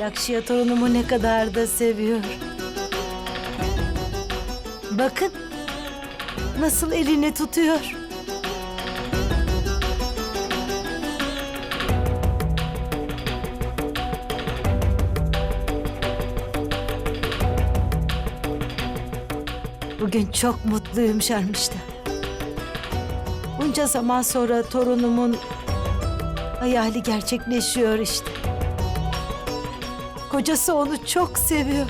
Lakşya torunumu ne kadar da seviyor. Bakın nasıl elini tutuyor. Bugün çok mutluyum Şermiş'te. Bunca zaman sonra torunumun hayali gerçekleşiyor işte. Kocası onu çok seviyor.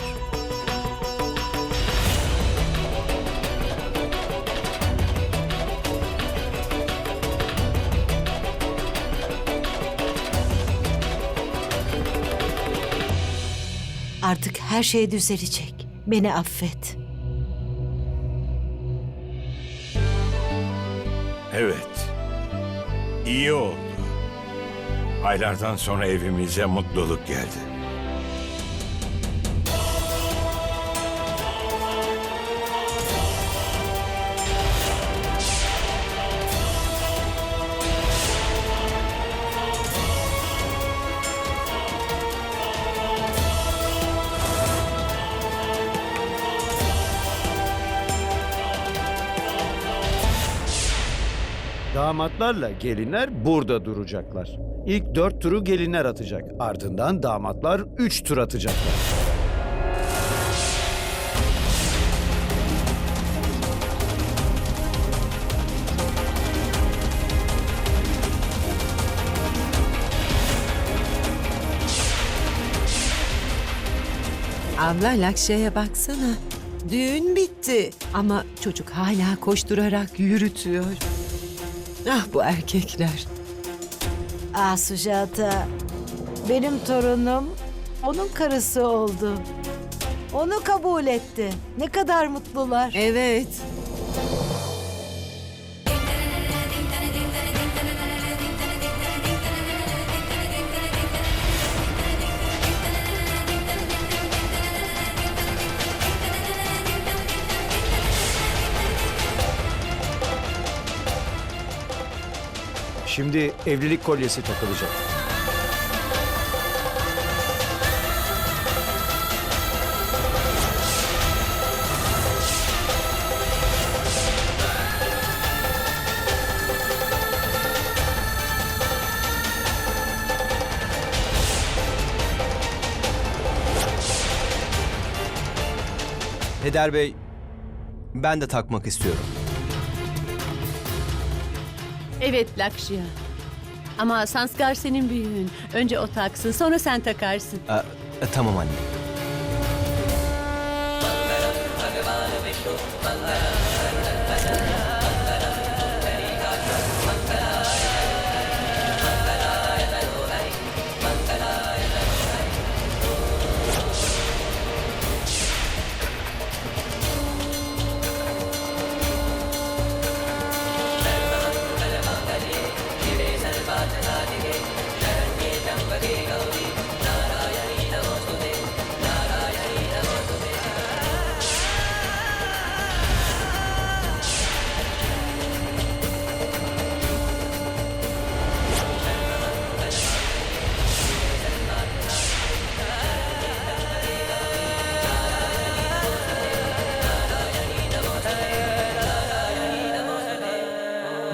Artık her şey düzelecek. Beni affet. Evet. İyi oldu. Aylardan sonra evimize mutluluk geldi. Damatlarla gelinler burada duracaklar. İlk dört turu gelinler atacak. Ardından damatlar üç tur atacaklar. Abla Lakşa'ya baksana. Düğün bitti ama çocuk hala koşturarak yürütüyor. Ah bu erkekler. Ah Sujata, benim torunum onun karısı oldu. Onu kabul etti. Ne kadar mutlular. Evet. Şimdi evlilik kolyesi takılacak. Heder Bey, ben de takmak istiyorum. Evet Lakşya. Ama Sanskar senin büyüğün. Önce o taksın sonra sen takarsın. Ee, e, tamam anne.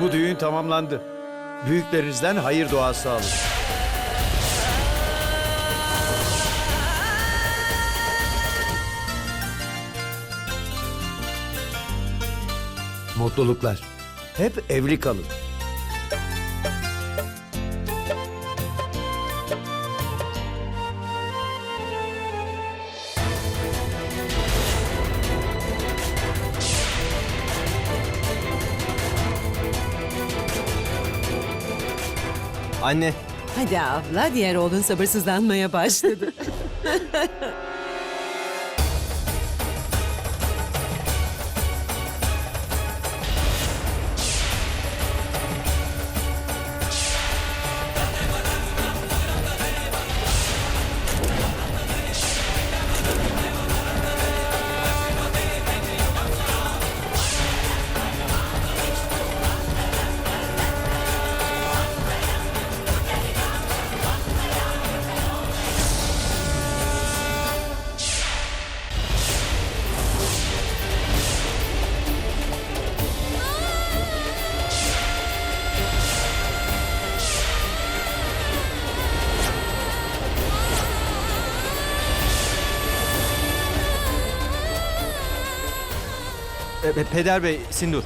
Bu düğün tamamlandı. Büyüklerinizden hayır duası alın. Mutluluklar. Hep evli kalın. Anne, Hadi abla diğer oğlun sabırsızlanmaya başladı. Peder Bey, Sindur.